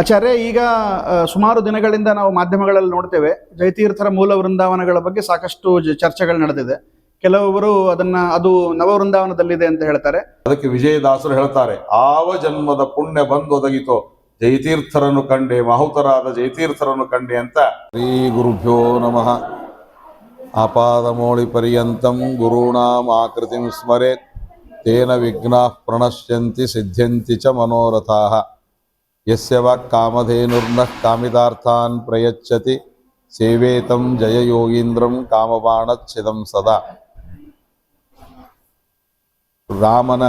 ಆಚಾರ್ಯ, ಈಗ ಸುಮಾರು ದಿನಗಳಿಂದ ನಾವು ಮಾಧ್ಯಮಗಳಲ್ಲಿ ನೋಡ್ತೇವೆ. ಜಯತೀರ್ಥರ ಮೂಲ ವೃಂದಾವನಗಳ ಬಗ್ಗೆ ಸಾಕಷ್ಟು ಚರ್ಚೆಗಳು ನಡೆದಿದೆ. ಕೆಲವರು ಅದನ್ನ, ಅದು ನವ ವೃಂದಾವನದಲ್ಲಿದೆ ಅಂತ ಹೇಳ್ತಾರೆ. ಅದಕ್ಕೆ ವಿಜಯದಾಸರು ಹೇಳ್ತಾರೆ, ಆವ ಜನ್ಮದ ಪುಣ್ಯ ಬಂದು ಒದಗಿತೋ ಜಯತೀರ್ಥರನ್ನು ಕಂಡೆ, ಮಾಹುತರಾದ ಜಯತೀರ್ಥರನ್ನು ಕಂಡೆ ಅಂತ ಶ್ರೀ ಗುರುಭ್ಯೋ ನಮಃ. ಆಪಾದಮೋಳಿ ಪರ್ಯಂತಂ ಗುರುಣಾಂ ಆಕೃತಿಂ ಸ್ಮರೇತ್, ತೇನ ವಿಘ್ನಾ ಪ್ರಣಶ್ಯಂತಿ ಸಿದ್ಧ್ಯಂತಿ ಚ ಮನೋರಥಾಃ. ಯಸ್ಯ ಕಾಮಧೇನುರ್ನ ಕಾಮಿತಾರ್ಥಾನ್ ಪ್ರಯಚ್ಛತಿ ಸೇವೇತಂ ಜಯಯೋಗೀಂದ್ರಂ ಕಾಮಬಾಣಚ್ಛಿದಂ ಸದಾ ರಾಮನ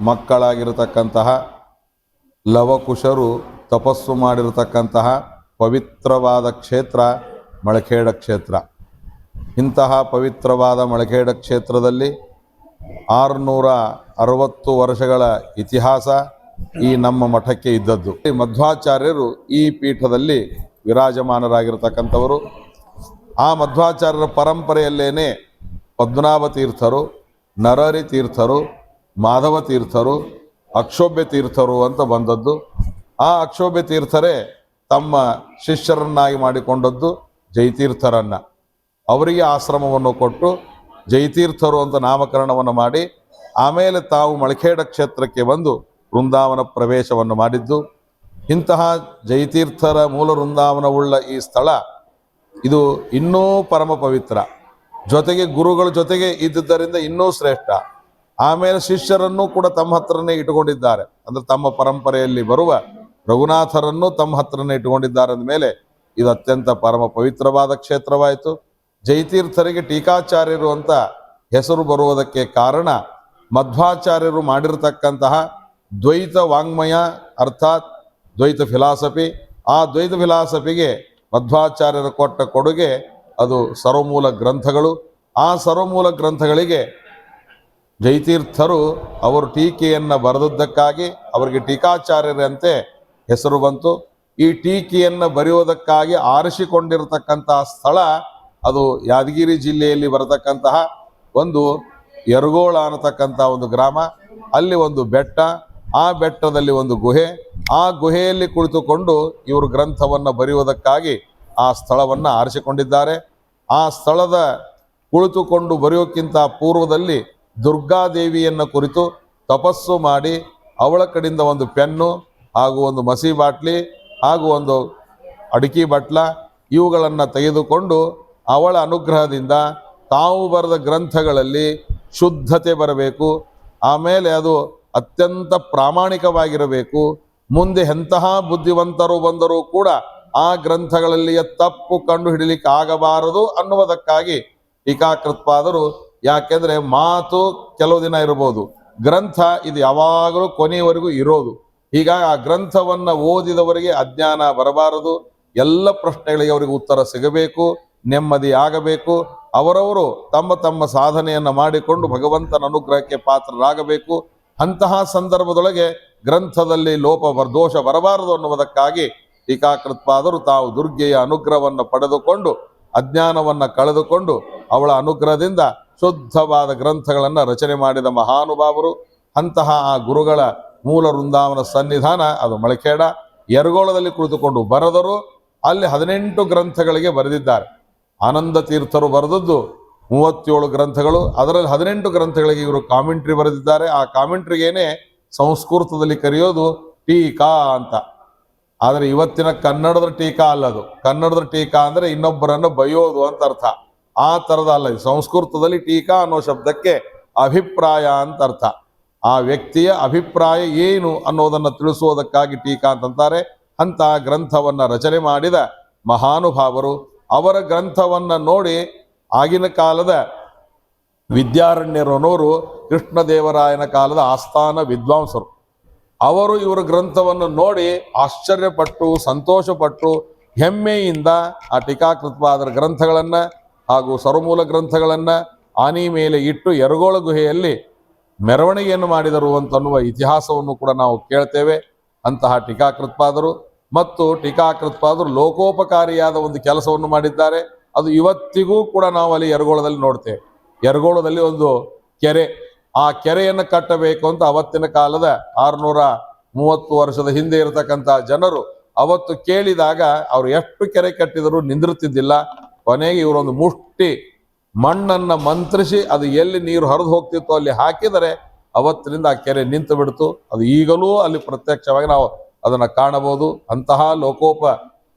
ಮಕ್ಕಳಾಗಿರತಕ್ಕಂತಹ ಲವಕುಶರು ತಪಸ್ಸು ಮಾಡಿರತಕ್ಕಂತಹ ಪವಿತ್ರವಾದ ಕ್ಷೇತ್ರ, ಮಳಖೇಡ ಕ್ಷೇತ್ರ. ಇಂತಹ ಪವಿತ್ರವಾದ ಮಳಖೇಡ ಕ್ಷೇತ್ರದಲ್ಲಿ ಆರುನೂರ ಅರವತ್ತು ವರ್ಷಗಳ ಇತಿಹಾಸ ಈ ನಮ್ಮ ಮಠಕ್ಕೆ ಇದ್ದದ್ದು. ಮಧ್ವಾಚಾರ್ಯರು ಈ ಪೀಠದಲ್ಲಿ ವಿರಾಜಮಾನರಾಗಿರ್ತಕ್ಕಂಥವರು. ಆ ಮಧ್ವಾಚಾರ್ಯರ ಪರಂಪರೆಯಲ್ಲೇನೆ ಪದ್ಮನಾಭ ತೀರ್ಥರು ನರರಿ ತೀರ್ಥರು ಮಾಧವ ತೀರ್ಥರು ಅಕ್ಷೋಭ್ಯ ತೀರ್ಥರು ಅಂತ ಬಂದದ್ದು. ಆ ಅಕ್ಷೋಭ್ಯ ತೀರ್ಥರೇ ತಮ್ಮ ಶಿಷ್ಯರನ್ನಾಗಿ ಮಾಡಿಕೊಂಡದ್ದು ಜೈತೀರ್ಥರನ್ನ. ಅವರಿಗೆ ಆಶ್ರಮವನ್ನು ಕೊಟ್ಟು ಜೈತೀರ್ಥರು ಅಂತ ನಾಮಕರಣವನ್ನು ಮಾಡಿ, ಆಮೇಲೆ ತಾವು ಮಳಖೇಡ ಕ್ಷೇತ್ರಕ್ಕೆ ಬಂದು ವೃಂದಾವನ ಪ್ರವೇಶವನ್ನು ಮಾಡಿದ್ದು, ಇಂತಹ ಜಯತೀರ್ಥರ ಮೂಲ ವೃಂದಾವನವುಳ್ಳ ಈ ಸ್ಥಳ, ಇದು ಇನ್ನೂ ಪರಮ ಪವಿತ್ರ. ಜೊತೆಗೆ ಗುರುಗಳ ಜೊತೆಗೆ ಇದ್ದುದರಿಂದ ಇನ್ನೂ ಶ್ರೇಷ್ಠ. ಆಮೇಲೆ ಶಿಷ್ಯರನ್ನು ಕೂಡ ತಮ್ಮ ಹತ್ರನೇ ಇಟ್ಟುಕೊಂಡಿದ್ದಾರೆ. ಅಂದ್ರೆ ತಮ್ಮ ಪರಂಪರೆಯಲ್ಲಿ ಬರುವ ರಘುನಾಥರನ್ನು ತಮ್ಮ ಹತ್ರನೇ ಇಟ್ಟುಕೊಂಡಿದ್ದಾರೆ ಅಂದಮೇಲೆ ಇದು ಅತ್ಯಂತ ಪರಮ ಪವಿತ್ರವಾದ ಕ್ಷೇತ್ರವಾಯಿತು. ಜೈತೀರ್ಥರಿಗೆ ಟೀಕಾಚಾರ್ಯರು ಅಂತ ಹೆಸರು ಬರುವುದಕ್ಕೆ ಕಾರಣ ಮಧ್ವಾಚಾರ್ಯರು ಮಾಡಿರತಕ್ಕಂತಹ ದ್ವೈತ ವಾಂಗ್ಮಯ ಅರ್ಥಾತ್ ದ್ವೈತ ಫಿಲಾಸಫಿ, ಆ ದ್ವೈತ ಫಿಲಾಸಫಿಗೆ ಮಧ್ವಾಚಾರ್ಯರು ಕೊಟ್ಟ ಕೊಡುಗೆ ಅದು ಸರ್ವಮೂಲ ಗ್ರಂಥಗಳು. ಆ ಸರ್ವಮೂಲ ಗ್ರಂಥಗಳಿಗೆ ಜೈತೀರ್ಥರು ಅವರು ಟೀಕೆಯನ್ನು ಬರೆದದ್ದಕ್ಕಾಗಿ ಅವರಿಗೆ ಟೀಕಾಚಾರ್ಯರಂತೆ ಹೆಸರು ಬಂತು. ಈ ಟೀಕೆಯನ್ನು ಬರೆಯುವುದಕ್ಕಾಗಿ ಆರಿಸಿಕೊಂಡಿರತಕ್ಕಂತಹ ಸ್ಥಳ ಅದು ಯಾದಗಿರಿ ಜಿಲ್ಲೆಯಲ್ಲಿ ಬರತಕ್ಕಂತಹ ಒಂದು ಯರಗೋಳ ಅನ್ನತಕ್ಕಂಥ ಒಂದು ಗ್ರಾಮ. ಅಲ್ಲಿ ಒಂದು ಬೆಟ್ಟ ಆ ಬೆಟ್ಟದಲ್ಲಿ ಒಂದು ಗುಹೆ, ಆ ಗುಹೆಯಲ್ಲಿ ಕುಳಿತುಕೊಂಡು ಇವರು ಗ್ರಂಥವನ್ನು ಬರೆಯುವುದಕ್ಕಾಗಿ ಆ ಸ್ಥಳವನ್ನು ಆರಿಸಿಕೊಂಡಿದ್ದಾರೆ. ಆ ಸ್ಥಳದ ಕುಳಿತುಕೊಂಡು ಬರೆಯೋಕ್ಕಿಂತ ಪೂರ್ವದಲ್ಲಿ ದುರ್ಗಾದೇವಿಯನ್ನು ಕುರಿತು ತಪಸ್ಸು ಮಾಡಿ, ಅವಳ ಕಡೆಯಿಂದ ಒಂದು ಪೆನ್ನು, ಹಾಗೂ ಒಂದು ಮಸಿ ಬಾಟ್ಲಿ, ಹಾಗೂ ಒಂದು ಅಡಿಕೆ ಬಟ್ಲ ಇವುಗಳನ್ನು ತೆಗೆದುಕೊಂಡು ಅವಳ ಅನುಗ್ರಹದಿಂದ ತಾವು ಬರೆದ ಗ್ರಂಥಗಳಲ್ಲಿ ಶುದ್ಧತೆ ಬರಬೇಕು. ಆಮೇಲೆ ಅದು ಅತ್ಯಂತ ಪ್ರಾಮಾಣಿಕವಾಗಿರಬೇಕು. ಮುಂದೆ ಎಂತಹ ಬುದ್ಧಿವಂತರು ಬಂದರೂ ಕೂಡ ಆ ಗ್ರಂಥಗಳಲ್ಲಿಯ ತಪ್ಪು ಕಂಡು ಹಿಡಿಲಿಕ್ಕೆ ಆಗಬಾರದು ಅನ್ನುವುದಕ್ಕಾಗಿ ಟೀಕಾಕೃತ್ಪಾದರು. ಯಾಕೆಂದ್ರೆ ಮಾತು ಕೆಲವು ದಿನ ಇರಬಹುದು. ಗ್ರಂಥ ಇದು ಯಾವಾಗಲೂ ಕೊನೆಯವರೆಗೂ ಇರೋದು. ಹೀಗಾಗಿ ಆ ಗ್ರಂಥವನ್ನ ಓದಿದವರಿಗೆ ಅಜ್ಞಾನ ಬರಬಾರದು. ಎಲ್ಲ ಪ್ರಶ್ನೆಗಳಿಗೆ ಅವರಿಗೆ ಉತ್ತರ ಸಿಗಬೇಕು, ನೆಮ್ಮದಿ ಆಗಬೇಕು. ಅವರವರು ತಮ್ಮ ತಮ್ಮ ಸಾಧನೆಯನ್ನು ಮಾಡಿಕೊಂಡು ಭಗವಂತನ ಅನುಗ್ರಹಕ್ಕೆ ಪಾತ್ರರಾಗಬೇಕು. ಅಂತಹ ಸಂದರ್ಭದೊಳಗೆ ಗ್ರಂಥದಲ್ಲಿ ಲೋಪ ದೋಷ ಬರಬಾರದು ಅನ್ನುವುದಕ್ಕಾಗಿ ಟೀಕಾಕೃತ್ಪಾದರು ತಾವು ದುರ್ಗೆಯ ಅನುಗ್ರಹವನ್ನು ಪಡೆದುಕೊಂಡು, ಅಜ್ಞಾನವನ್ನು ಕಳೆದುಕೊಂಡು, ಅವಳ ಅನುಗ್ರಹದಿಂದ ಶುದ್ಧವಾದ ಗ್ರಂಥಗಳನ್ನು ರಚನೆ ಮಾಡಿದ ಮಹಾನುಭಾವರು. ಅಂತಹ ಆ ಗುರುಗಳ ಮೂಲ ವೃಂದಾವನ ಸನ್ನಿಧಾನ, ಅದು ಮಳಕೇಡ ಎರಗೋಳದಲ್ಲಿ ಕುಳಿತುಕೊಂಡು ಬರೆದರು. ಅಲ್ಲಿ ಹದಿನೆಂಟು ಗ್ರಂಥಗಳಿಗೆ ಬರೆದಿದ್ದಾರೆ. ಆನಂದ ತೀರ್ಥರು ಬರೆದದ್ದು ಮೂವತ್ತೇಳು ಗ್ರಂಥಗಳು ಅದರಲ್ಲಿ ಹದಿನೆಂಟು ಗ್ರಂಥಗಳಿಗೆ ಇವರು ಕಾಮೆಂಟ್ರಿ ಬರೆದಿದ್ದಾರೆ. ಆ ಕಾಮೆಂಟ್ರಿಗೇನೆ ಸಂಸ್ಕೃತದಲ್ಲಿ ಕರೆಯೋದು ಟೀಕಾ ಅಂತ. ಆದರೆ ಇವತ್ತಿನ ಕನ್ನಡದ ಟೀಕಾ ಅಲ್ಲ ಅದು. ಕನ್ನಡದ ಟೀಕಾ ಅಂದರೆ ಇನ್ನೊಬ್ಬರನ್ನು ಬೈಯೋದು ಅಂತ ಅರ್ಥ. ಆ ಥರದ ಅಲ್ಲ ಸಂಸ್ಕೃತದಲ್ಲಿ ಟೀಕಾ ಅನ್ನೋ ಶಬ್ದಕ್ಕೆ ಅಭಿಪ್ರಾಯ ಅಂತ ಅರ್ಥ. ಆ ವ್ಯಕ್ತಿಯ ಅಭಿಪ್ರಾಯ ಏನು ಅನ್ನೋದನ್ನು ತಿಳಿಸುವುದಕ್ಕಾಗಿ ಟೀಕಾ ಅಂತಂತಾರೆ. ಅಂತ ಗ್ರಂಥವನ್ನು ರಚನೆ ಮಾಡಿದ ಮಹಾನುಭಾವರು ಅವರ ಗ್ರಂಥವನ್ನು ನೋಡಿ ಆಗಿನ ಕಾಲದ ವಿದ್ಯಾರಣ್ಯರನೋರು ಕೃಷ್ಣದೇವರಾಯನ ಕಾಲದ ಆಸ್ಥಾನ ವಿದ್ವಾಂಸರು. ಅವರು ಇವರ ಗ್ರಂಥವನ್ನು ನೋಡಿ ಆಶ್ಚರ್ಯಪಟ್ಟು, ಸಂತೋಷಪಟ್ಟು, ಹೆಮ್ಮೆಯಿಂದ ಆ ಟೀಕಾಕೃತವಾದ ಗ್ರಂಥಗಳನ್ನು ಹಾಗೂ ಸರ್ವಮೂಲ ಗ್ರಂಥಗಳನ್ನು ಆನಿ ಮೇಲೆ ಇಟ್ಟು ಎರಗೋಳ ಗುಹೆಯಲ್ಲಿ ಮೆರವಣಿಗೆಯನ್ನು ಮಾಡಿದರು ಅಂತನ್ನುವ ಇತಿಹಾಸವನ್ನು ಕೂಡ ನಾವು ಕೇಳ್ತೇವೆ. ಅಂತಹ ಟೀಕಾಕೃತ್ಪಾದರು ಮತ್ತು ಟೀಕಾಕೃತ್ಪಾದರು ಲೋಕೋಪಕಾರಿಯಾದ ಒಂದು ಕೆಲಸವನ್ನು ಮಾಡಿದ್ದಾರೆ. ಅದು ಇವತ್ತಿಗೂ ಕೂಡ ನಾವು ಅಲ್ಲಿ ಯರಗೋಳದಲ್ಲಿ ನೋಡ್ತೇವೆ. ಯರಗೋಳದಲ್ಲಿ ಒಂದು ಕೆರೆ. ಆ ಕೆರೆಯನ್ನು ಕಟ್ಟಬೇಕು ಅಂತ ಅವತ್ತಿನ ಕಾಲದ ಆರುನೂರ ಮೂವತ್ತು ವರ್ಷದ ಹಿಂದೆ ಇರತಕ್ಕಂಥ ಜನರು ಅವತ್ತು ಕೇಳಿದಾಗ ಅವರು ಎಷ್ಟು ಕೆರೆ ಕಟ್ಟಿದರೂ ನಿಂದಿರುತ್ತಿದ್ದಿಲ್ಲ. ಕೊನೆಗೆ ಇವರೊಂದು ಮುಷ್ಟಿ ಮಣ್ಣನ್ನ ಮಂತ್ರಿಸಿ ಅದು ಎಲ್ಲಿ ನೀರು ಹರಿದು ಹೋಗ್ತಿತ್ತು ಅಲ್ಲಿ ಹಾಕಿದರೆ ಅವತ್ತಿನಿಂದ ಆ ಕೆರೆ ನಿಂತು ಬಿಡ್ತು ಅದು ಈಗಲೂ ಅಲ್ಲಿ ಪ್ರತ್ಯಕ್ಷವಾಗಿ ನಾವು ಅದನ್ನ ಕಾಣಬಹುದು. ಅಂತಹ ಲೋಕೋಪ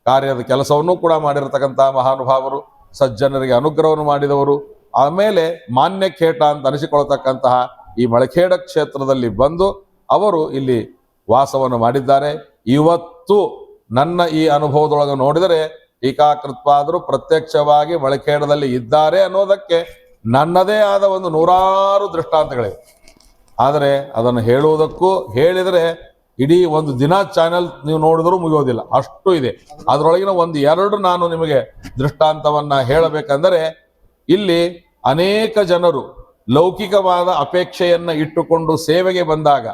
ಕಾರ್ಯದ ಕೆಲಸವನ್ನು ಕೂಡ ಮಾಡಿರತಕ್ಕಂಥ ಮಹಾನುಭಾವರು, ಸಜ್ಜನರಿಗೆ ಅನುಗ್ರಹವನ್ನು ಮಾಡಿದವರು, ಆಮೇಲೆ ಮಾನ್ಯ ಖೇಟ ಅಂತ ಅನಿಸಿಕೊಳ್ತಕ್ಕಂತಹ ಈ ಮಳಖೇಡ ಕ್ಷೇತ್ರದಲ್ಲಿ ಬಂದು ಅವರು ಇಲ್ಲಿ ವಾಸವನ್ನು ಮಾಡಿದ್ದಾರೆ. ಇವತ್ತು ನನ್ನ ಈ ಅನುಭವದೊಳಗೆ ನೋಡಿದರೆ ಟೀಕಾಕೃತ್ಪಾದರು ಪ್ರತ್ಯಕ್ಷವಾಗಿ ಮಳಖೇಡದಲ್ಲಿ ಇದ್ದಾರೆ ಅನ್ನೋದಕ್ಕೆ ನನ್ನದೇ ಆದ ಒಂದು ನೂರಾರು ದೃಷ್ಟಾಂತಗಳಿವೆ. ಆದರೆ ಅದನ್ನು ಹೇಳುವುದಕ್ಕೂ ಹೇಳಿದರೆ ಇಡೀ ಒಂದು ದಿನ ಚಾನೆಲ್ ನೀವು ನೋಡಿದ್ರೂ ಮುಗಿಯೋದಿಲ್ಲ. ಅಷ್ಟು ಇದೆ. ಅದರೊಳಗಿನ ಒಂದು ಎರಡು ನಾನು ನಿಮಗೆ ದೃಷ್ಟಾಂತವನ್ನ ಹೇಳಬೇಕಂದರೆ, ಇಲ್ಲಿ ಅನೇಕ ಜನರು ಲೌಕಿಕವಾದ ಅಪೇಕ್ಷೆಯನ್ನ ಇಟ್ಟುಕೊಂಡು ಸೇವೆಗೆ ಬಂದಾಗ,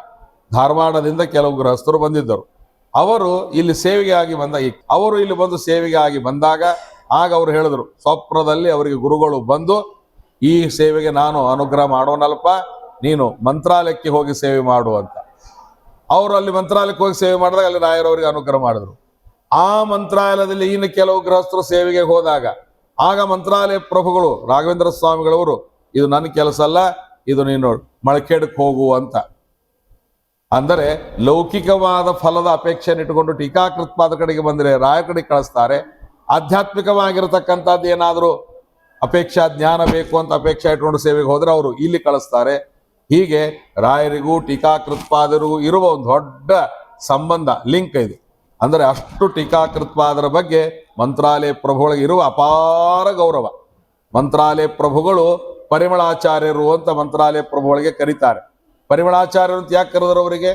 ಧಾರವಾಡದಿಂದ ಕೆಲವು ಗೃಹಸ್ಥರು ಬಂದಿದ್ದರು. ಅವರು ಇಲ್ಲಿ ಸೇವೆಗೆ ಆಗಿ ಬಂದ ಅವರು ಇಲ್ಲಿ ಬಂದು ಸೇವೆಗೆ ಆಗಿ ಬಂದಾಗ, ಆಗ ಅವರು ಹೇಳಿದ್ರು, ಸ್ವಪ್ನದಲ್ಲಿ ಅವರಿಗೆ ಗುರುಗಳು ಬಂದು, ಈ ಸೇವೆಗೆ ನಾನು ಅನುಗ್ರಹ ಮಾಡೋನಲ್ಪ, ನೀನು ಮಂತ್ರಾಲಯಕ್ಕೆ ಹೋಗಿ ಸೇವೆ ಮಾಡು ಅಂತ. ಅವರು ಅಲ್ಲಿ ಮಂತ್ರಾಲಯಕ್ಕೆ ಹೋಗಿ ಸೇವೆ ಮಾಡಿದಾಗ ಅಲ್ಲಿ ರಾಯರವರಿಗೆ ಅನುಗ್ರಹ ಮಾಡಿದ್ರು. ಆ ಮಂತ್ರಾಲಯದಲ್ಲಿ ಇನ್ನು ಕೆಲವು ಗೃಹಸ್ಥರು ಸೇವೆಗೆ ಹೋದಾಗ, ಆಗ ಮಂತ್ರಾಲಯ ಪ್ರಭುಗಳು ರಾಘವೇಂದ್ರ ಸ್ವಾಮಿಗಳವರು, ಇದು ನನ್ನ ಕೆಲಸ ಅಲ್ಲ, ಇದು ನೀನು ಮಳಖೇಡಕ್ಕೆ ಹೋಗು ಅಂತ. ಅಂದರೆ ಲೌಕಿಕವಾದ ಫಲದ ಅಪೇಕ್ಷೆಯನ್ನು ಇಟ್ಟುಕೊಂಡು ಟೀಕಾಕೃತ್ಪಾದ ಕಡೆಗೆ ಬಂದರೆ ರಾಯ ಕಡೆ ಕಳಿಸ್ತಾರೆ. ಆಧ್ಯಾತ್ಮಿಕವಾಗಿರತಕ್ಕಂಥದ್ದು ಏನಾದರೂ ಅಪೇಕ್ಷಾ ಜ್ಞಾನ ಬೇಕು ಅಂತ ಅಪೇಕ್ಷೆ ಇಟ್ಕೊಂಡು ಸೇವೆಗೆ ಹೋದರೆ ಅವರು ಇಲ್ಲಿ ಕಳಿಸ್ತಾರೆ. ಹೀಗೆ ರಾಯರಿಗೂ ಟೀಕಾಕೃತ್ಪಾದರಿಗೂ ಇರುವ ಒಂದು ದೊಡ್ಡ ಸಂಬಂಧ, ಲಿಂಕ್ ಇದು. ಅಂದರೆ ಅಷ್ಟು ಟೀಕಾಕೃತ್ಪಾದರ ಬಗ್ಗೆ ಮಂತ್ರಾಲಯ ಪ್ರಭುಗಳಿಗೆ ಇರುವ ಅಪಾರ ಗೌರವ. ಮಂತ್ರಾಲಯ ಪ್ರಭುಗಳು ಪರಿಮಳಾಚಾರ್ಯರು ಅಂತ ಮಂತ್ರಾಲಯ ಪ್ರಭುಗಳಿಗೆ ಕರೀತಾರೆ. ಪರಿಮಳಾಚಾರ್ಯರು ಅಂತ ಯಾಕೆ ಕರೆದ್ರು ಅವರಿಗೆ?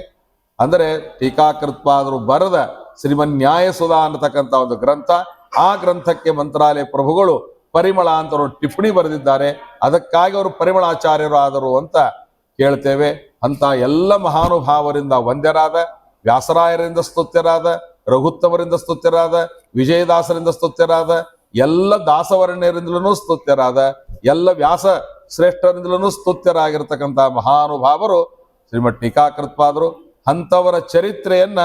ಅಂದರೆ ಟೀಕಾಕೃತ್ಪಾದರು ಬರೆದ ಶ್ರೀಮನ್ ನ್ಯಾಯಸುಧಾ ಅನ್ನತಕ್ಕಂಥ ಒಂದು ಗ್ರಂಥ, ಆ ಗ್ರಂಥಕ್ಕೆ ಮಂತ್ರಾಲಯ ಪ್ರಭುಗಳು ಪರಿಮಳ ಅಂತ ಅವರು ಟಿಪ್ಪಣಿ ಬರೆದಿದ್ದಾರೆ. ಅದಕ್ಕಾಗಿ ಅವರು ಪರಿಮಳಾಚಾರ್ಯರು ಆದರು ಅಂತ ಕೇಳ್ತೇವೆ. ಅಂತ ಎಲ್ಲ ಮಹಾನುಭಾವರಿಂದ ವಂದ್ಯರಾದ, ವ್ಯಾಸರಾಯರಿಂದ ಸ್ತುತ್ಯರಾದ, ರಘುತ್ತಮರಿಂದ ಸ್ತುತ್ಯರಾದ, ವಿಜಯದಾಸರಿಂದ ಸ್ತುತ್ಯರಾದ, ಎಲ್ಲ ದಾಸವರ್ಣ್ಯರಿಂದಲೂ ಸ್ತುತ್ಯರಾದ, ಎಲ್ಲ ವ್ಯಾಸ ಶ್ರೇಷ್ಠರಿಂದಲೂ ಸ್ತುತ್ಯರಾಗಿರ್ತಕ್ಕಂಥ ಮಹಾನುಭಾವರು ಶ್ರೀಮಠ್ ಟೀಕಾಕೃತ್ಪಾದರು ಅಂಥವರ ಚರಿತ್ರೆಯನ್ನ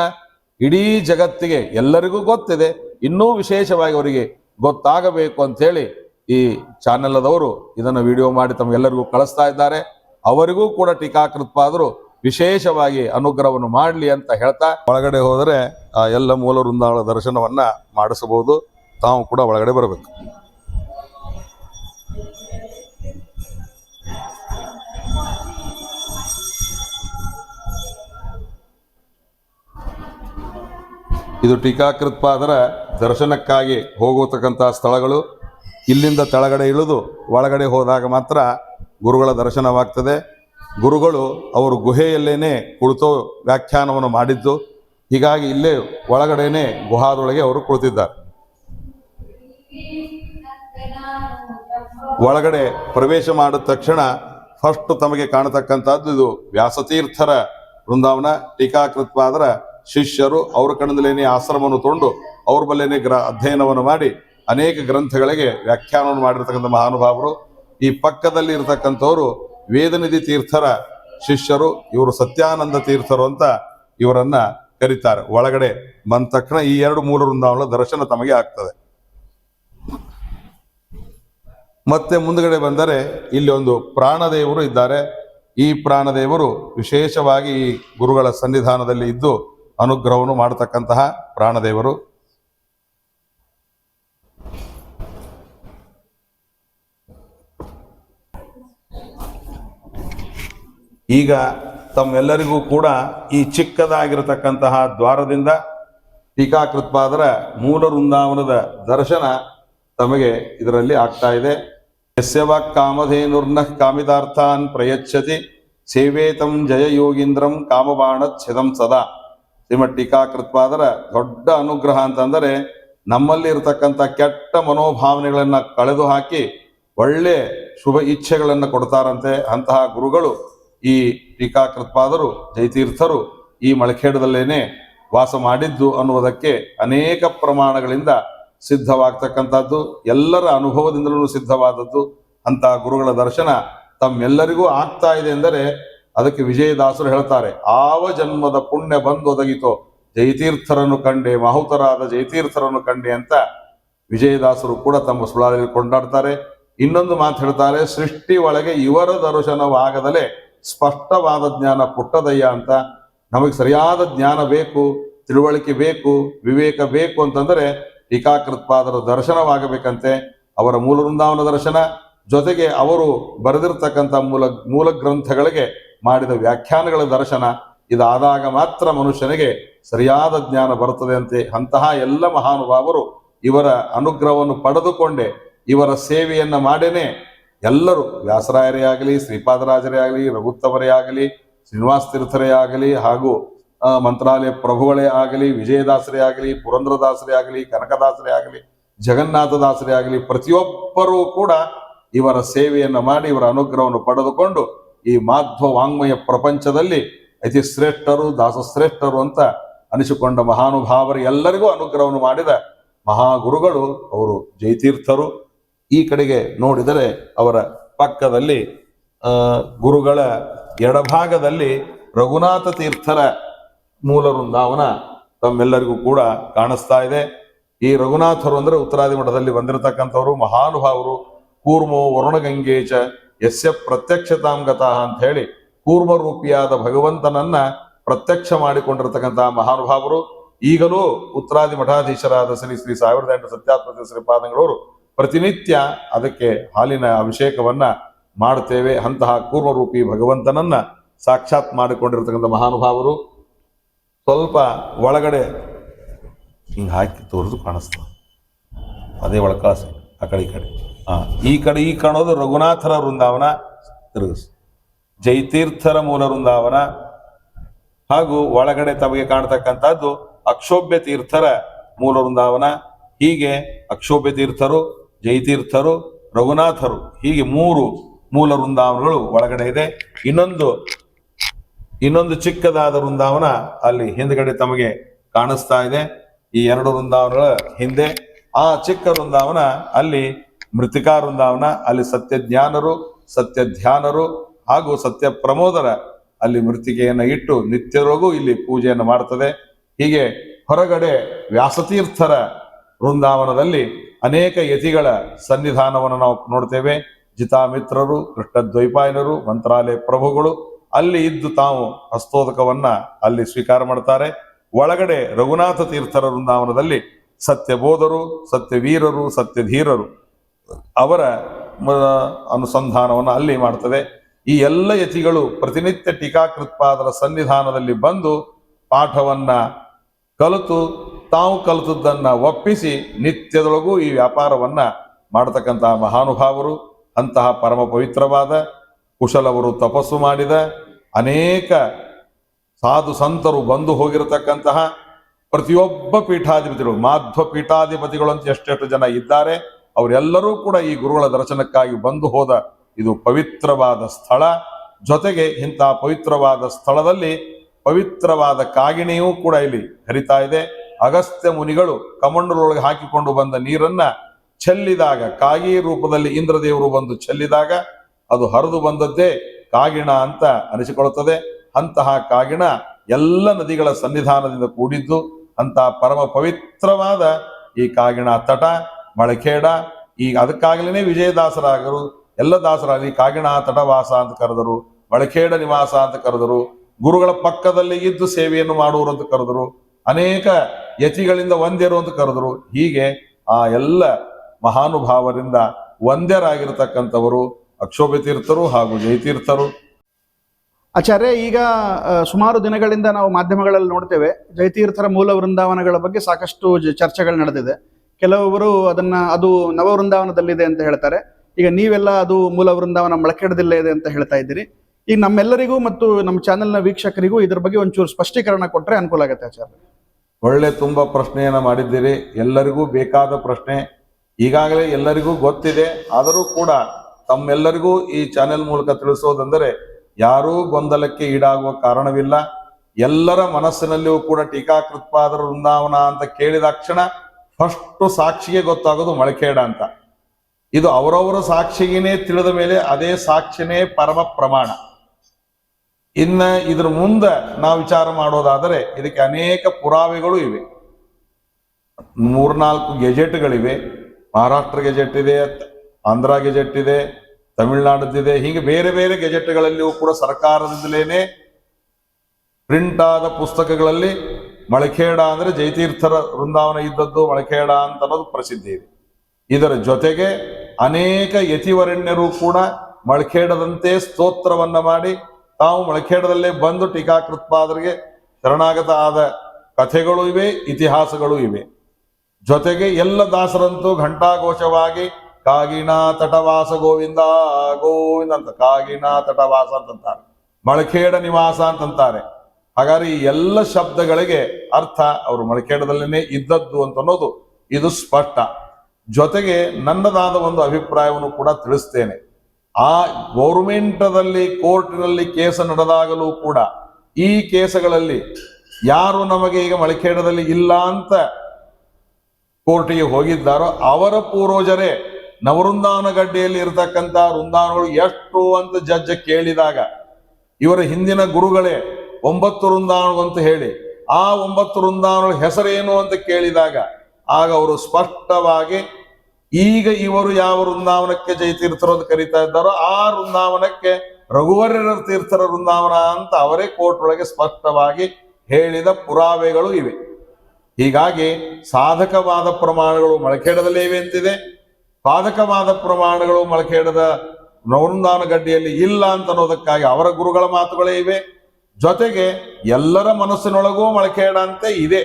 ಇಡೀ ಜಗತ್ತಿಗೆ ಎಲ್ಲರಿಗೂ ಗೊತ್ತಿದೆ. ಇನ್ನೂ ವಿಶೇಷವಾಗಿ ಅವರಿಗೆ ಗೊತ್ತಾಗಬೇಕು ಅಂತ ಹೇಳಿ ಈ ಚಾನೆಲ್ದವರು ಇದನ್ನು ವಿಡಿಯೋ ಮಾಡಿ ತಮಗೆಲ್ಲರಿಗೂ ಕಳಿಸ್ತಾ ಇದ್ದಾರೆ. ಅವರಿಗೂ ಕೂಡ ಟೀಕಾಕೃತ್ಪಾದರು ವಿಶೇಷವಾಗಿ ಅನುಗ್ರಹವನ್ನು ಮಾಡಲಿ ಅಂತ ಹೇಳ್ತಾ ಒಳಗಡೆ ಹೋದರೆ, ಆ, ಎಲ್ಲ ಮೂಲ ವೃಂದಾವನ ದರ್ಶನವನ್ನ ಮಾಡಿಸಬಹುದು. ತಾವು ಕೂಡ ಒಳಗಡೆ ಬರಬೇಕು. ಇದು ಟೀಕಾಕೃತ್ಪಾದರ ದರ್ಶನಕ್ಕಾಗಿ ಹೋಗತಕ್ಕಂಥ ಸ್ಥಳಗಳು. ಇಲ್ಲಿಂದ ತಳಗಡೆ ಇಳಿದು ಒಳಗಡೆ ಹೋದಾಗ ಮಾತ್ರ ಗುರುಗಳ ದರ್ಶನವಾಗ್ತದೆ. ಗುರುಗಳು ಅವರು ಗುಹೆಯಲ್ಲೇನೆ ಕುಳಿತು ವ್ಯಾಖ್ಯಾನವನ್ನು ಮಾಡಿದ್ದು, ಹೀಗಾಗಿ ಇಲ್ಲೇ ಒಳಗಡೆನೆ ಗುಹಾದೊಳಗೆ ಅವರು ಕುಳಿತಿದ್ದಾರೆ. ಒಳಗಡೆ ಪ್ರವೇಶ ಮಾಡಿದ ತಕ್ಷಣ ಫಸ್ಟ್ ತಮಗೆ ಕಾಣತಕ್ಕಂಥದ್ದು ಇದು ವ್ಯಾಸತೀರ್ಥರ ವೃಂದಾವನ. ಟೀಕಾಕೃತ್ವಾದರ ಶಿಷ್ಯರು ಅವ್ರ ಕಣದಲ್ಲೇನೆ ಆಶ್ರಮವನ್ನು ತೊಗೊಂಡು ಅವ್ರ ಬಲ್ಲೇನೆ ಗ್ರ, ಅಧ್ಯಯನವನ್ನು ಮಾಡಿ ಅನೇಕ ಗ್ರಂಥಗಳಿಗೆ ವ್ಯಾಖ್ಯಾನವನ್ನು ಮಾಡಿರ್ತಕ್ಕಂಥ ಮಹಾನುಭಾವರು. ಈ ಪಕ್ಕದಲ್ಲಿ ಇರತಕ್ಕಂಥವ್ರು ವೇದನಿಧಿ ತೀರ್ಥರ ಶಿಷ್ಯರು, ಇವರು ಸತ್ಯಾನಂದ ತೀರ್ಥರು ಅಂತ ಇವರನ್ನ ಕರೀತಾರೆ. ಒಳಗಡೆ ಬಂದ ತಕ್ಷಣ ಈ ಎರಡು ಮೂಲ ವೃಂದಾವನ ದರ್ಶನ ತಮಗೆ ಆಗ್ತದೆ. ಮತ್ತೆ ಮುಂದಗಡೆ ಬಂದರೆ ಇಲ್ಲಿ ಒಂದು ಪ್ರಾಣದೇವರು ಇದ್ದಾರೆ. ಈ ಪ್ರಾಣದೇವರು ವಿಶೇಷವಾಗಿ ಈ ಗುರುಗಳ ಸನ್ನಿಧಾನದಲ್ಲಿ ಇದ್ದು ಅನುಗ್ರಹವನ್ನು ಮಾಡತಕ್ಕಂತಹ ಪ್ರಾಣದೇವರು. ಈಗ ತಮ್ಮೆಲ್ಲರಿಗೂ ಕೂಡ ಈ ಚಿಕ್ಕದಾಗಿರತಕ್ಕಂತಹ ದ್ವಾರದಿಂದ ಟೀಕಾಕೃತ್ಪಾದರ ಮೂಲ ವೃಂದಾವನದ ದರ್ಶನ ತಮಗೆ ಇದರಲ್ಲಿ ಆಗ್ತಾ ಇದೆ. ಯಸ್ಯವ ಕಾಮಧೇನುರ್ನ ಕಾಮಿತಾರ್ಥಾನ್ ಪ್ರಯಚ್ಛತಿ ಸೇವೇತಂ ಜಯ ಯೋಗೀಂದ್ರಂ ಕಾಮಬಾಣ ಛಿದಂ ಸದಾ. ಶ್ರೀಮಠ್ ಟೀಕಾಕೃತ್ಪಾದರ ದೊಡ್ಡ ಅನುಗ್ರಹ ಅಂತಂದರೆ ನಮ್ಮಲ್ಲಿ ಇರತಕ್ಕಂಥ ಕೆಟ್ಟ ಮನೋಭಾವನೆಗಳನ್ನು ಕಳೆದು ಹಾಕಿ ಒಳ್ಳೆ ಶುಭ ಇಚ್ಛೆಗಳನ್ನು ಕೊಡ್ತಾರಂತೆ ಅಂತಹ ಗುರುಗಳು ಈ ಟೀಕಾಕೃತ್ಪಾದರು, ಜಯತೀರ್ಥರು ಈ ಮಳಖೇಡದಲ್ಲೇನೆ ವಾಸ ಮಾಡಿದ್ದು ಅನ್ನುವುದಕ್ಕೆ ಅನೇಕ ಪ್ರಮಾಣಗಳಿಂದ ಸಿದ್ಧವಾಗ್ತಕ್ಕಂಥದ್ದು, ಎಲ್ಲರ ಅನುಭವದಿಂದಲೂ ಸಿದ್ಧವಾದದ್ದು. ಅಂತ ಗುರುಗಳ ದರ್ಶನ ತಮ್ಮೆಲ್ಲರಿಗೂ ಆಗ್ತಾ ಇದೆ ಎಂದರೆ ಅದಕ್ಕೆ ವಿಜಯದಾಸರು ಹೇಳ್ತಾರೆ, ಆವ ಜನ್ಮದ ಪುಣ್ಯ ಬಂದು ಒದಗಿತೋ ಜಯತೀರ್ಥರನ್ನು ಕಂಡೆ, ಮಾಹುತರಾದ ಜಯತೀರ್ಥರನ್ನು ಕಂಡೆ ಅಂತ ವಿಜಯದಾಸರು ಕೂಡ ತಮ್ಮ ಸುಳಾದಲ್ಲಿ ಕೊಂಡಾಡ್ತಾರೆ. ಇನ್ನೊಂದು ಮಾತು ಹೇಳ್ತಾರೆ, ಸೃಷ್ಟಿ ಒಳಗೆ ಇವರ ದರ್ಶನವಾಗದಲೇ ಸ್ಪಷ್ಟವಾದ ಜ್ಞಾನ ಪುಟ್ಟದಯ್ಯ ಅಂತ ನಮಗೆ ಸರಿಯಾದ ಜ್ಞಾನ ಬೇಕು, ತಿಳುವಳಿಕೆ ಬೇಕು, ವಿವೇಕ ಬೇಕು ಅಂತಂದ್ರೆ ಟೀಕಾಕೃತ್ಪಾದರ ದರ್ಶನವಾಗಬೇಕಂತೆ. ಅವರ ಮೂಲ ವೃಂದಾವನ ದರ್ಶನ, ಜೊತೆಗೆ ಅವರು ಬರೆದಿರ್ತಕ್ಕಂಥ ಮೂಲ ಮೂಲ ಗ್ರಂಥಗಳಿಗೆ ಮಾಡಿದ ವ್ಯಾಖ್ಯಾನಗಳ ದರ್ಶನ. ಇದಾದಾಗ ಮಾತ್ರ ಮನುಷ್ಯನಿಗೆ ಸರಿಯಾದ ಜ್ಞಾನ ಬರುತ್ತದೆ ಅಂತೆ. ಅಂತಹ ಎಲ್ಲ ಮಹಾನುಭಾವರು ಇವರ ಅನುಗ್ರಹವನ್ನು ಪಡೆದುಕೊಂಡೆ, ಇವರ ಸೇವೆಯನ್ನು ಮಾಡೇನೆ. ಎಲ್ಲರೂ ವ್ಯಾಸರಾಯರೇ ಆಗಲಿ, ಶ್ರೀಪಾದರಾಜರೇ ಆಗಲಿ ರಘುತ್ತವರೇ ಆಗಲಿ, ಶ್ರೀನಿವಾಸ ತೀರ್ಥರೇ ಆಗಲಿ ಹಾಗೂ ಮಂತ್ರಾಲಯ ಪ್ರಭುಗಳೇ ಆಗಲಿ, ವಿಜಯದಾಸರೇ ಆಗಲಿ, ಪುರಂದ್ರದಾಸರೇ ಆಗಲಿ, ಕನಕದಾಸರೇ ಆಗಲಿ, ಜಗನ್ನಾಥದಾಸರೇ ಆಗಲಿ, ಪ್ರತಿಯೊಬ್ಬರೂ ಕೂಡ ಇವರ ಸೇವೆಯನ್ನು ಮಾಡಿ, ಇವರ ಅನುಗ್ರಹವನ್ನು ಪಡೆದುಕೊಂಡು ಈ ಮಾಧ್ವ ವಾಂಗ್ಮಯ ಪ್ರಪಂಚದಲ್ಲಿ ಅತಿ ಶ್ರೇಷ್ಠರು ದಾಸಶ್ರೇಷ್ಠರು ಅಂತ ಅನಿಸಿಕೊಂಡ ಮಹಾನುಭಾವರು ಎಲ್ಲರಿಗೂ ಅನುಗ್ರಹವನ್ನು ಮಾಡಿದ ಮಹಾಗುರುಗಳು ಅವರು ಜಯತೀರ್ಥರು. ಈ ಕಡೆಗೆ ನೋಡಿದರೆ ಅವರ ಪಕ್ಕದಲ್ಲಿ ಗುರುಗಳ ಎಡಭಾಗದಲ್ಲಿ ರಘುನಾಥ ತೀರ್ಥರ ಮೂಲ ವೃಂದಾವನ ತಮ್ಮೆಲ್ಲರಿಗೂ ಕೂಡ ಕಾಣಿಸ್ತಾ ಇದೆ. ಈ ರಘುನಾಥರು ಅಂದ್ರೆ ಉತ್ತರಾದಿ ಮಠದಲ್ಲಿ ಬಂದಿರತಕ್ಕಂಥವರು, ಮಹಾನುಭಾವರು ಕೂರ್ಮೋ ವರುಣಗಂಗೇಚ ಯಸ್ಯ ಪ್ರತ್ಯಕ್ಷತಾಂಗತಃ ಅಂತ ಹೇಳಿ ಕೂರ್ಮರೂಪಿಯಾದ ಭಗವಂತನನ್ನ ಪ್ರತ್ಯಕ್ಷ ಮಾಡಿಕೊಂಡಿರತಕ್ಕಂತಹ ಮಹಾನುಭಾವರು ಈಗಲೂ ಉತ್ತರಾದಿ ಮಠಾಧೀಶರಾದ ಶ್ರೀ ಶ್ರೀ ಸಾವಿರದ ಎಂಟು ಸತ್ಯಾತ್ಮ ಶ್ರೀಪಾದಂಗಳವರು ಪ್ರತಿನಿತ್ಯ ಅದಕ್ಕೆ ಹಾಲಿನ ಅಭಿಷೇಕವನ್ನ ಮಾಡುತ್ತೇವೆ. ಅಂತಹ ಪೂರ್ವರೂಪಿ ಭಗವಂತನನ್ನ ಸಾಕ್ಷಾತ್ ಮಾಡಿಕೊಂಡಿರ್ತಕ್ಕಂಥ ಮಹಾನುಭಾವರು. ಸ್ವಲ್ಪ ಒಳಗಡೆ ಹಿಂಗೆ ಹಾಕಿ ತೋರಿದು ಕಾಣಿಸ್ತದೆ ಅದೇ ಒಳಗೆ ಕಳಿಸಿ ಆ ಕಡೆ ಈ ಕಡೆ. ಹಾ ಈ ಕಡೆ ಈ ಕಾಣೋದು ರಘುನಾಥರ ವೃಂದಾವನ ತಿರುಗಿಸ್ ಜೈತೀರ್ಥರ ಮೂಲ ವೃಂದಾವನ. ಹಾಗೂ ಒಳಗಡೆ ತಮಗೆ ಕಾಣ್ತಕ್ಕಂಥದ್ದು ಅಕ್ಷೋಭ್ಯ ತೀರ್ಥರ ಮೂಲ ವೃಂದಾವನ. ಹೀಗೆ ಅಕ್ಷೋಭ್ಯ ತೀರ್ಥರು ಜೈತೀರ್ಥರು ರಘುನಾಥರು, ಹೀಗೆ ಮೂರು ಮೂಲ ವೃಂದಾವನಗಳು ಒಳಗಡೆ ಇದೆ. ಇನ್ನೊಂದು ಇನ್ನೊಂದು ಚಿಕ್ಕದಾದ ವೃಂದಾವನ ಅಲ್ಲಿ ಹಿಂದ್ಗಡೆ ತಮಗೆ ಕಾಣಿಸ್ತಾ ಇದೆ. ಈ ಎರಡು ವೃಂದಾವನಗಳ ಹಿಂದೆ, ಆ ಚಿಕ್ಕ ವೃಂದಾವನ ಅಲ್ಲಿ ಮೃತಿಕಾ ವೃಂದಾವನ, ಅಲ್ಲಿ ಸತ್ಯ ಜ್ಞಾನರು ಸತ್ಯ ಧ್ಯಾನರು ಹಾಗೂ ಸತ್ಯ ಪ್ರಮೋದರ ಅಲ್ಲಿ ಮೃತಿಕೆಯನ್ನು ಇಟ್ಟು ನಿತ್ಯರಿಗೂ ಇಲ್ಲಿ ಪೂಜೆಯನ್ನು ಮಾಡ್ತದೆ. ಹೀಗೆ ಹೊರಗಡೆ ವ್ಯಾಸತೀರ್ಥರ ವೃಂದಾವನದಲ್ಲಿ ಅನೇಕ ಯತಿಗಳ ಸನ್ನಿಧಾನವನ್ನು ನಾವು ನೋಡ್ತೇವೆ. ಜಿತಾಮಿತ್ರರು, ಕೃಷ್ಣದ್ವೈಪಾಯನರು, ಮಂತ್ರಾಲಯ ಪ್ರಭುಗಳು ಅಲ್ಲಿ ಇದ್ದು ತಾವು ಹಸ್ತೋದಕವನ್ನ ಅಲ್ಲಿ ಸ್ವೀಕಾರ ಮಾಡ್ತಾರೆ. ಒಳಗಡೆ ರಘುನಾಥ ತೀರ್ಥರ ವೃಂದಾವನದಲ್ಲಿ ಸತ್ಯಬೋಧರು, ಸತ್ಯವೀರರು, ಸತ್ಯಧೀರರು ಅವರ ಅನುಸಂಧಾನವನ್ನು ಅಲ್ಲಿ ಮಾಡ್ತದೆ. ಈ ಎಲ್ಲ ಯತಿಗಳು ಪ್ರತಿನಿತ್ಯ ಟೀಕಾಕೃತ್ಪಾದರ ಸನ್ನಿಧಾನದಲ್ಲಿ ಬಂದು ಪಾಠವನ್ನ ಕಲಿತು ತಾವು ಕಲಿತದ್ದನ್ನು ಒಪ್ಪಿಸಿ ನಿತ್ಯದೊಳಗೂ ಈ ವ್ಯಾಪಾರವನ್ನು ಮಾಡತಕ್ಕಂತಹ ಮಹಾನುಭಾವರು, ಅಂತಹ ಪರಮ ಪವಿತ್ರವಾದ, ಕುಶಲವರು ತಪಸ್ಸು ಮಾಡಿದ, ಅನೇಕ ಸಾಧು ಸಂತರು ಬಂದು ಹೋಗಿರತಕ್ಕಂತಹ ಪ್ರತಿಯೊಬ್ಬ ಪೀಠಾಧಿಪತಿಗಳು, ಮಾಧ್ವ ಪೀಠಾಧಿಪತಿಗಳು ಅಂತ ಎಷ್ಟೆಷ್ಟು ಜನ ಇದ್ದಾರೆ, ಅವರೆಲ್ಲರೂ ಕೂಡ ಈ ಗುರುಗಳ ದರ್ಶನಕ್ಕಾಗಿ ಬಂದು ಹೋದ ಇದು ಪವಿತ್ರವಾದ ಸ್ಥಳ. ಜೊತೆಗೆ ಇಂತಹ ಪವಿತ್ರವಾದ ಸ್ಥಳದಲ್ಲಿ ಪವಿತ್ರವಾದ ಕಾಗಿಣಿಯೂ ಕೂಡ ಇಲ್ಲಿ ಹರಿತಾ ಇದೆ. ಅಗಸ್ತ್ಯ ಮುನಿಗಳು ಕಮಂಡಲೊಳಗೆ ಹಾಕಿಕೊಂಡು ಬಂದ ನೀರನ್ನ ಚೆಲ್ಲಿದಾಗ ಕಾಗಿ ರೂಪದಲ್ಲಿ ಇಂದ್ರದೇವರು ಬಂದು ಚೆಲ್ಲಿದಾಗ ಅದು ಹರಿದು ಬಂದದ್ದೇ ಕಾಗಿಣ ಅಂತ ಅನಿಸಿಕೊಳ್ಳುತ್ತದೆ. ಅಂತಹ ಕಾಗಿಣ ಎಲ್ಲ ನದಿಗಳ ಸನ್ನಿಧಾನದಿಂದ ಕೂಡಿದ್ದು ಅಂತಹ ಪರಮ ಪವಿತ್ರವಾದ ಈ ಕಾಗಿಣ ತಟ, ಮಳಖೇಡ, ಈ ಅದಕ್ಕಾಗಲೇ ವಿಜಯದಾಸರಾಗರು, ಎಲ್ಲ ದಾಸರಾಗಲಿ ಕಾಗಿಣ ತಟವಾಸ ಅಂತ ಕರೆದರು, ಮಳಖೇಡ ನಿವಾಸ ಅಂತ ಕರೆದರು, ಗುರುಗಳ ಪಕ್ಕದಲ್ಲಿ ಇದ್ದು ಸೇವೆಯನ್ನು ಮಾಡುವರು ಅಂತ ಕರೆದರು, ಅನೇಕ ಯತಿಗಳಿಂದ ಒಂದೇರು ಅಂತ ಕರೆದ್ರು. ಹೀಗೆ ಆ ಎಲ್ಲ ಮಹಾನುಭಾವರಿಂದ ಒಂದೇರಾಗಿರ್ತಕ್ಕಂಥವರು ಅಕ್ಷೋಭ್ಯ ತೀರ್ಥರು ಹಾಗೂ ಜಯತೀರ್ಥರು. ಆಚಾರ್ಯ, ಈಗ ಸುಮಾರು ದಿನಗಳಿಂದ ನಾವು ಮಾಧ್ಯಮಗಳಲ್ಲಿ ನೋಡ್ತೇವೆ. ಜಯತೀರ್ಥರ ಮೂಲ ವೃಂದಾವನಗಳ ಬಗ್ಗೆ ಸಾಕಷ್ಟು ಚರ್ಚೆಗಳು ನಡೆದಿದೆ. ಕೆಲವರು ಅದನ್ನ, ಅದು ನವ ವೃಂದಾವನದಲ್ಲಿದೆ ಅಂತ ಹೇಳ್ತಾರೆ. ಈಗ ನೀವೆಲ್ಲ ಅದು ಮೂಲ ವೃಂದಾವನ ಮೊಳಕೆಡದಿಲ್ಲ ಇದೆ ಅಂತ ಹೇಳ್ತಾ ಇದ್ದೀರಿ. ಈಗ ನಮ್ಮೆಲ್ಲರಿಗೂ ಮತ್ತು ನಮ್ಮ ಚಾನೆಲ್ನ ವೀಕ್ಷಕರಿಗೂ ಇದ್ರ ಬಗ್ಗೆ ಒಂಚೂರು ಸ್ಪಷ್ಟೀಕರಣ ಕೊಟ್ಟರೆ ಅನುಕೂಲ ಆಗುತ್ತೆ, ಆಚಾರ್ಯ. ಒಳ್ಳೆ ತುಂಬ ಪ್ರಶ್ನೆಯನ್ನು ಮಾಡಿದ್ದೀರಿ. ಎಲ್ಲರಿಗೂ ಬೇಕಾದ ಪ್ರಶ್ನೆ. ಈಗಾಗಲೇ ಎಲ್ಲರಿಗೂ ಗೊತ್ತಿದೆ. ಆದರೂ ಕೂಡ ತಮ್ಮೆಲ್ಲರಿಗೂ ಈ ಚಾನೆಲ್ ಮೂಲಕ ತಿಳಿಸೋದೆಂದರೆ ಯಾರೂ ಗೊಂದಲಕ್ಕೆ ಈಡಾಗುವ ಕಾರಣವಿಲ್ಲ. ಎಲ್ಲರ ಮನಸ್ಸಿನಲ್ಲಿಯೂ ಕೂಡ ಟೀಕಾಕೃತ್ಪಾದರ ವೃಂದಾವನ ಅಂತ ಕೇಳಿದಾಕ್ಷಣ ಫಸ್ಟ್ ಸಾಕ್ಷಿಗೆ ಗೊತ್ತಾಗೋದು ಮಳಖೇಡ ಅಂತ. ಇದು ಅವರವರ ಸಾಕ್ಷಿಗೇನೆ ತಿಳಿದ ಮೇಲೆ ಅದೇ ಸಾಕ್ಷಿನೇ ಪರಮ ಪ್ರಮಾಣ. ಇನ್ನ ಇದ್ರ ಮುಂದೆ ನಾವು ವಿಚಾರ ಮಾಡೋದಾದರೆ ಇದಕ್ಕೆ ಅನೇಕ ಪುರಾವೆಗಳು ಇವೆ. ಮೂರ್ನಾಲ್ಕು ಗೆಜೆಟ್ಗಳಿವೆ. ಮಹಾರಾಷ್ಟ್ರ ಗೆಜೆಟ್ ಇದೆ, ಆಂಧ್ರ ಗೆಜೆಟ್ ಇದೆ ತಮಿಳುನಾಡದಿದೆ ಹೀಗೆ ಬೇರೆ ಬೇರೆ ಗೆಜೆಟ್ಗಳಲ್ಲಿಯೂ ಕೂಡ ಸರ್ಕಾರದಿಂದಲೇನೆ ಪ್ರಿಂಟ್ ಆದ ಪುಸ್ತಕಗಳಲ್ಲಿ ಮಳಖೇಡ ಅಂದ್ರೆ ಜಯತೀರ್ಥರ ವೃಂದಾವನ ಇದ್ದದ್ದು ಮಳಖೇಡ ಅಂತ ಅನ್ನೋದು ಪ್ರಸಿದ್ಧಿ ಇದೆ. ಇದರ ಜೊತೆಗೆ ಅನೇಕ ಯತಿವರಣ್ಯರು ಕೂಡ ಮಳಖೇಡದಂತೆ ಸ್ತೋತ್ರವನ್ನ ಮಾಡಿ ತಾವು ಮಳಖೇಡದಲ್ಲೇ ಬಂದು ಟೀಕಾಕೃತ್ಪಾದರಿಗೆ ಶರಣಾಗತ ಆದ ಕಥೆಗಳು ಇವೆ, ಇತಿಹಾಸಗಳು ಇವೆ. ಜೊತೆಗೆ ಎಲ್ಲ ದಾಸರಂತೂ ಘಂಟಾಘೋಷವಾಗಿ ಕಾಗಿಣ ತಟವಾಸ ಗೋವಿಂದ ಗೋವಿಂದ ಅಂತ ಕಾಗಿಣ ತಟವಾಸ ಅಂತಂತಾರೆ. ಮಳಖೇಡ ನಿವಾಸ ಅಂತಂತಾರೆ. ಹಾಗಾದ್ರೆ ಈ ಎಲ್ಲ ಶಬ್ದಗಳಿಗೆ ಅರ್ಥ ಅವರು ಮಳಖೇಡದಲ್ಲೇನೆ ಇದ್ದದ್ದು ಅಂತ ಅನ್ನೋದು ಇದು ಸ್ಪಷ್ಟ. ಜೊತೆಗೆ ನನ್ನದಾದ ಒಂದು ಅಭಿಪ್ರಾಯವನ್ನು ಕೂಡ ತಿಳಿಸ್ತೇನೆ. ಆ ಗೌರ್ಮೆಂಟದಲ್ಲಿ ಕೋರ್ಟಿನಲ್ಲಿ ಕೇಸ ನಡೆದಾಗಲೂ ಕೂಡ ಈ ಕೇಸುಗಳಲ್ಲಿ ಯಾರು ನಮಗೆ ಈಗ ಮಳಿಕೇಡದಲ್ಲಿ ಇಲ್ಲ ಅಂತ ಕೋರ್ಟಿಗೆ ಹೋಗಿದ್ದಾರೋ ಅವರ ಪೂರ್ವಜರೇ ನವವೃಂದಾವನ ಗಡ್ಡೆಯಲ್ಲಿ ಇರತಕ್ಕಂತ ವೃಂದಾವನಗಳು ಎಷ್ಟು ಅಂತ ಜಜ್ಜ ಕೇಳಿದಾಗ ಇವರ ಹಿಂದಿನ ಗುರುಗಳೇ ಒಂಬತ್ತು ವೃಂದಾವನಗಳು ಅಂತ ಹೇಳಿ ಆ ಒಂಬತ್ತು ವೃಂದಾವನಗಳ ಹೆಸರೇನು ಅಂತ ಕೇಳಿದಾಗ ಆಗ ಅವರು ಸ್ಪಷ್ಟವಾಗಿ ಈಗ ಇವರು ಯಾವ ವೃಂದಾವನಕ್ಕೆ ಜಯತೀರ್ಥರು ಅಂತ ಕರೀತಾ ಇದ್ದಾರೋ ಆ ವೃಂದಾವನಕ್ಕೆ ರಘುವರ್ಯರ ತೀರ್ಥರ ವೃಂದಾವನ ಅಂತ ಅವರೇ ಕೋರ್ಟ್ ಒಳಗೆ ಸ್ಪಷ್ಟವಾಗಿ ಹೇಳಿದ ಪುರಾವೆಗಳು ಇವೆ. ಹೀಗಾಗಿ ಸಾಧಕವಾದ ಪ್ರಮಾಣಗಳು ಮೊಳಖೇಡದಲ್ಲೇ ಇವೆ ಅಂತಿದೆ. ಸಾಧಕವಾದ ಪ್ರಮಾಣಗಳು ಮೊಳಕೆಡದ ವೃಂದಾವನ ಗಡ್ಡಿಯಲ್ಲಿ ಇಲ್ಲ ಅಂತ ಅನ್ನೋದಕ್ಕಾಗಿ ಅವರ ಗುರುಗಳ ಮಾತುಗಳೇ ಇವೆ. ಜೊತೆಗೆ ಎಲ್ಲರ ಮನಸ್ಸಿನೊಳಗೂ ಮಳಕೇಡ ಅಂತ ಇದೆ.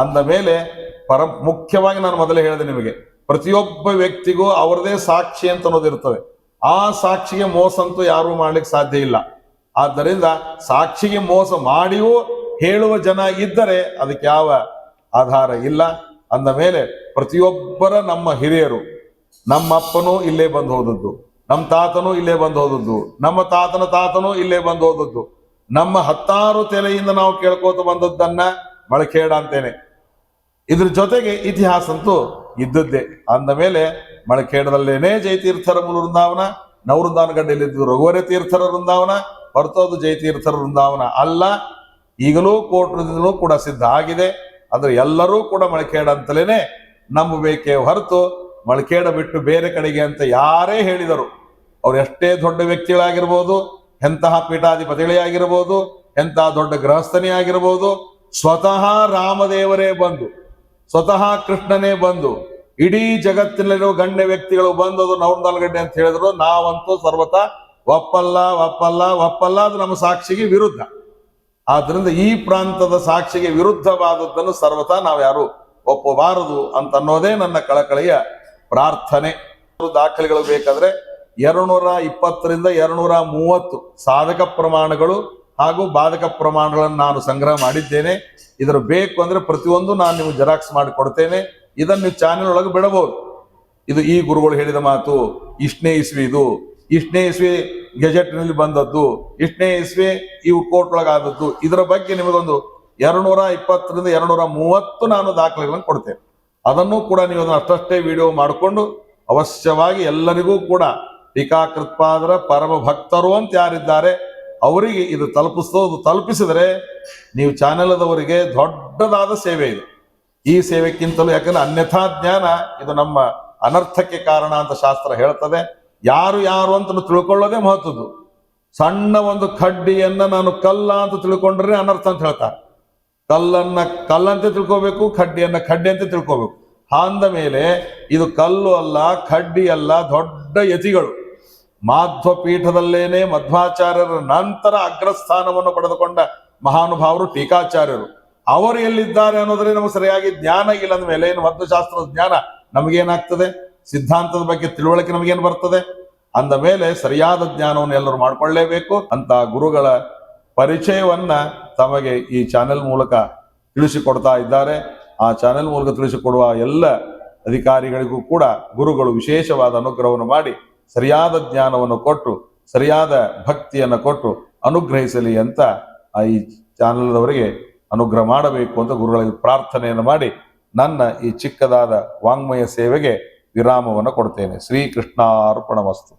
ಅಂದ ಮೇಲೆ ಪರ ಮುಖ್ಯವಾಗಿ ನಾನು ಮೊದಲೇ ಹೇಳಿದೆ ನಿಮಗೆ. ಪ್ರತಿಯೊಬ್ಬ ವ್ಯಕ್ತಿಗೂ ಅವರದೇ ಸಾಕ್ಷಿ ಅಂತ ಅನ್ನೋದಿರ್ತವೆ ಆ ಸಾಕ್ಷಿಗೆ ಮೋಸ ಅಂತೂ ಯಾರೂ ಮಾಡ್ಲಿಕ್ಕೆ ಸಾಧ್ಯ ಇಲ್ಲ. ಆದ್ದರಿಂದ ಸಾಕ್ಷಿಗೆ ಮೋಸ ಮಾಡಿಯೂ ಹೇಳುವ ಜನ ಇದ್ದರೆ ಅದಕ್ಕೆ ಯಾವ ಆಧಾರ ಇಲ್ಲ. ಅಂದ ಮೇಲೆ ಪ್ರತಿಯೊಬ್ಬರ ನಮ್ಮ ಹಿರಿಯರು ನಮ್ಮ ಅಪ್ಪನೂ ಇಲ್ಲೇ ಬಂದು ಹೋದದ್ದು, ನಮ್ಮ ತಾತನೂ ಇಲ್ಲೇ ಬಂದು ಹೋದದ್ದು, ನಮ್ಮ ತಾತನ ತಾತನೂ ಇಲ್ಲೇ ಬಂದು ಹೋದದ್ದು, ನಮ್ಮ ಹತ್ತಾರು ತೆಲೆಯಿಂದ ನಾವು ಕೇಳ್ಕೋತ ಬಂದದ್ದನ್ನ ಬಳಕೇಡ ಅಂತೇನೆ. ಇದ್ರ ಜೊತೆಗೆ ಇತಿಹಾಸ ಅಂತೂ ಇದ್ದದ್ದೇ. ಅಂದ ಮೇಲೆ ಮಳಖೇಡದಲ್ಲೇನೇ ಜಯತೀರ್ಥರ ವೃಂದಾವನ ನವೃಂದಾವನ ಗಡ್ಡೆಯಲ್ಲಿದ್ದು ರಘುವರ ತೀರ್ಥರ ವೃಂದಾವನ ಹೊರತೋದು ಜಯತೀರ್ಥರ ವೃಂದಾವನ ಅಲ್ಲ. ಈಗಲೂ ಕೋರ್ಟ್ರಿಂದಲೂ ಕೂಡ ಸಿದ್ಧ ಆಗಿದೆ. ಅದು ಎಲ್ಲರೂ ಕೂಡ ಮಳಕೇಡ ಅಂತಲೇನೆ ನಂಬಬೇಕೇ ಹೊರತು ಮಳಕೇಡ ಬಿಟ್ಟು ಬೇರೆ ಕಡೆಗೆ ಅಂತ ಯಾರೇ ಹೇಳಿದರು. ಅವ್ರು ಎಷ್ಟೇ ದೊಡ್ಡ ವ್ಯಕ್ತಿಗಳಾಗಿರ್ಬೋದು, ಎಂತಹ ಪೀಠಾಧಿಪತಿಗಳೇ ಆಗಿರ್ಬೋದು, ಎಂತಹ ದೊಡ್ಡ ಗೃಹಸ್ಥನೇ ಆಗಿರ್ಬೋದು, ಸ್ವತಃ ರಾಮದೇವರೇ ಬಂದು ಸ್ವತಃ ಕೃಷ್ಣನೇ ಬಂದು, ಇಡೀ ಜಗತ್ತಿನಲ್ಲಿರುವ ಗಣ್ಯ ವ್ಯಕ್ತಿಗಳು ಬಂದು ಅದು ನವರ್ನಾಲ್ಗಡ್ಡೆ ಅಂತ ಹೇಳಿದ್ರು. ನಾವಂತೂ ಸರ್ವತ ಒಪ್ಪಲ್ಲ ಒಪ್ಪಲ್ಲ ಒಪ್ಪಲ್ಲ ಅದು ನಮ್ಮ ಸಾಕ್ಷಿಗೆ ವಿರುದ್ಧ. ಆದ್ರಿಂದ ಈ ಪ್ರಾಂತದ ಸಾಕ್ಷಿಗೆ ವಿರುದ್ಧವಾದದ್ದನ್ನು ಸರ್ವತ ನಾವು ಯಾರು ಒಪ್ಪಬಾರದು ಅಂತ ಅನ್ನೋದೇ ನನ್ನ ಕಳಕಳಿಯ ಪ್ರಾರ್ಥನೆ. ದಾಖಲೆಗಳು ಬೇಕಾದ್ರೆ, ಎರಡ್ನೂರ ಇಪ್ಪತ್ತರಿಂದ ಎರಡ್ನೂರ ಮೂವತ್ತು ಸಾಧಕ ಪ್ರಮಾಣಗಳು ಹಾಗೂ ಬಾಧಕ ಪ್ರಮಾಣಗಳನ್ನು ನಾನು ಸಂಗ್ರಹ ಮಾಡಿದ್ದೇನೆ. ಇದರ ಬೇಕು ಅಂದ್ರೆ ಪ್ರತಿಯೊಂದು ನಾನು ನಿಮಗೆ ಜೆರಾಕ್ಸ್ ಮಾಡಿ ಕೊಡ್ತೇನೆ. ಇದನ್ನು ನೀವು ಚಾನೆಲ್ ಒಳಗೆ ಬಿಡಬಹುದು. ಇದು ಈ ಗುರುಗಳು ಹೇಳಿದ ಮಾತು, ಇಷ್ಟನೇ ಇಸ್ವಿ ಇದು. ಇಷ್ಟನೇ ಇಸ್ವಿ ಗೆಜೆಟ್ನಲ್ಲಿ ಬಂದದ್ದು. ಇಷ್ಟನೇ ಇಸ್ವಿ ಇವು ಕೋರ್ಟ್ ಒಳಗಾದದ್ದು ಇದರ ಬಗ್ಗೆ ನಿಮಗೊಂದು ಎರಡ್ನೂರ ಇಪ್ಪತ್ತರಿಂದ ಎರಡ್ನೂರ ಮೂವತ್ತು ನಾನು ದಾಖಲೆಗಳನ್ನು ಕೊಡ್ತೇನೆ. ಅದನ್ನು ಕೂಡ ನೀವು ಅದನ್ನು ಅಷ್ಟಷ್ಟೇ ವಿಡಿಯೋ ಮಾಡಿಕೊಂಡು ಅವಶ್ಯವಾಗಿ ಎಲ್ಲರಿಗೂ ಕೂಡ ಟೀಕಾಕೃತ್ಪಾದರ ಪರಮ ಭಕ್ತರು ಅಂತ ಯಾರಿದ್ದಾರೆ ಅವರಿಗೆ ಇದು ತಲುಪಿಸೋದು ತಲುಪಿಸಿದರೆ ನೀವು ಚಾನೆಲ್ದವರಿಗೆ ದೊಡ್ಡದಾದ ಸೇವೆ ಇದು. ಈ ಸೇವೆಕ್ಕಿಂತಲೂ ಯಾಕಂದ್ರೆ ಅನ್ಯಥಾ ಜ್ಞಾನ ಇದು ನಮ್ಮ ಅನರ್ಥಕ್ಕೆ ಕಾರಣ ಅಂತ ಶಾಸ್ತ್ರ ಹೇಳ್ತದೆ. ಯಾರು ಯಾರು ಅಂತ ತಿಳ್ಕೊಳ್ಳೋದೇ ಮಹತ್ವದ್ದು. ಸಣ್ಣ ಒಂದು ಕಡ್ಡಿಯನ್ನ ನಾನು ಕಲ್ಲ ಅಂತ ತಿಳ್ಕೊಂಡ್ರೆ ಅನರ್ಥ ಅಂತ ಹೇಳ್ತಾರೆ. ಕಲ್ಲನ್ನ ಕಲ್ಲಂತೆ ತಿಳ್ಕೋಬೇಕು, ಕಡ್ಡಿಯನ್ನ ಕಡ್ಡಿ ಅಂತ ತಿಳ್ಕೋಬೇಕು. ಅಂದ ಮೇಲೆ ಇದು ಕಲ್ಲು ಅಲ್ಲ, ಕಡ್ಡಿ ಅಲ್ಲ, ದೊಡ್ಡ ಯತಿಗಳು. ಮಾಧ್ವ ಪೀಠದಲ್ಲೇನೆ ಮಧ್ವಾಚಾರ್ಯರ ನಂತರ ಅಗ್ರಸ್ಥಾನವನ್ನು ಪಡೆದುಕೊಂಡ ಮಹಾನುಭಾವರು ಟೀಕಾಚಾರ್ಯರು. ಅವರು ಎಲ್ಲಿದ್ದಾರೆ ಅನ್ನೋದ್ರೆ ನಮಗೆ ಸರಿಯಾಗಿ ಜ್ಞಾನ ಇಲ್ಲ ಅಂದ ಮೇಲೆ ಏನು ಮಧ್ವಶಾಸ್ತ್ರದ ಜ್ಞಾನ ನಮಗೇನಾಗ್ತದೆ? ಸಿದ್ಧಾಂತದ ಬಗ್ಗೆ ತಿಳುವಳಿಕೆ ನಮಗೇನು ಬರ್ತದೆ? ಅಂದ ಮೇಲೆ ಸರಿಯಾದ ಜ್ಞಾನವನ್ನು ಎಲ್ಲರೂ ಮಾಡಿಕೊಳ್ಳೇಬೇಕು. ಅಂತ ಗುರುಗಳ ಪರಿಚಯವನ್ನ ತಮಗೆ ಈ ಚಾನೆಲ್ ಮೂಲಕ ತಿಳಿಸಿಕೊಡ್ತಾ ಇದ್ದಾರೆ. ಆ ಚಾನೆಲ್ ಮೂಲಕ ತಿಳಿಸಿಕೊಡುವ ಎಲ್ಲ ಅಧಿಕಾರಿಗಳಿಗೂ ಕೂಡ ಗುರುಗಳು ವಿಶೇಷವಾದ ಅನುಗ್ರಹವನ್ನು ಮಾಡಿ ಸರಿಯಾದ ಜ್ಞಾನವನ್ನು ಕೊಟ್ಟು, ಸರಿಯಾದ ಭಕ್ತಿಯನ್ನು ಕೊಟ್ಟು ಅನುಗ್ರಹಿಸಲಿ ಅಂತ ಆ ಈ ಚಾನಲ್ದವರಿಗೆ ಅನುಗ್ರಹ ಮಾಡಬೇಕು ಅಂತ ಗುರುಗಳಿಗೆ ಪ್ರಾರ್ಥನೆಯನ್ನು ಮಾಡಿ ನನ್ನ ಈ ಚಿಕ್ಕದಾದ ವಾಂಗ್ಮಯ ಸೇವೆಗೆ ವಿರಾಮವನ್ನು ಕೊಡ್ತೇನೆ. ಶ್ರೀಕೃಷ್ಣಾರ್ಪಣ ವಸ್ತು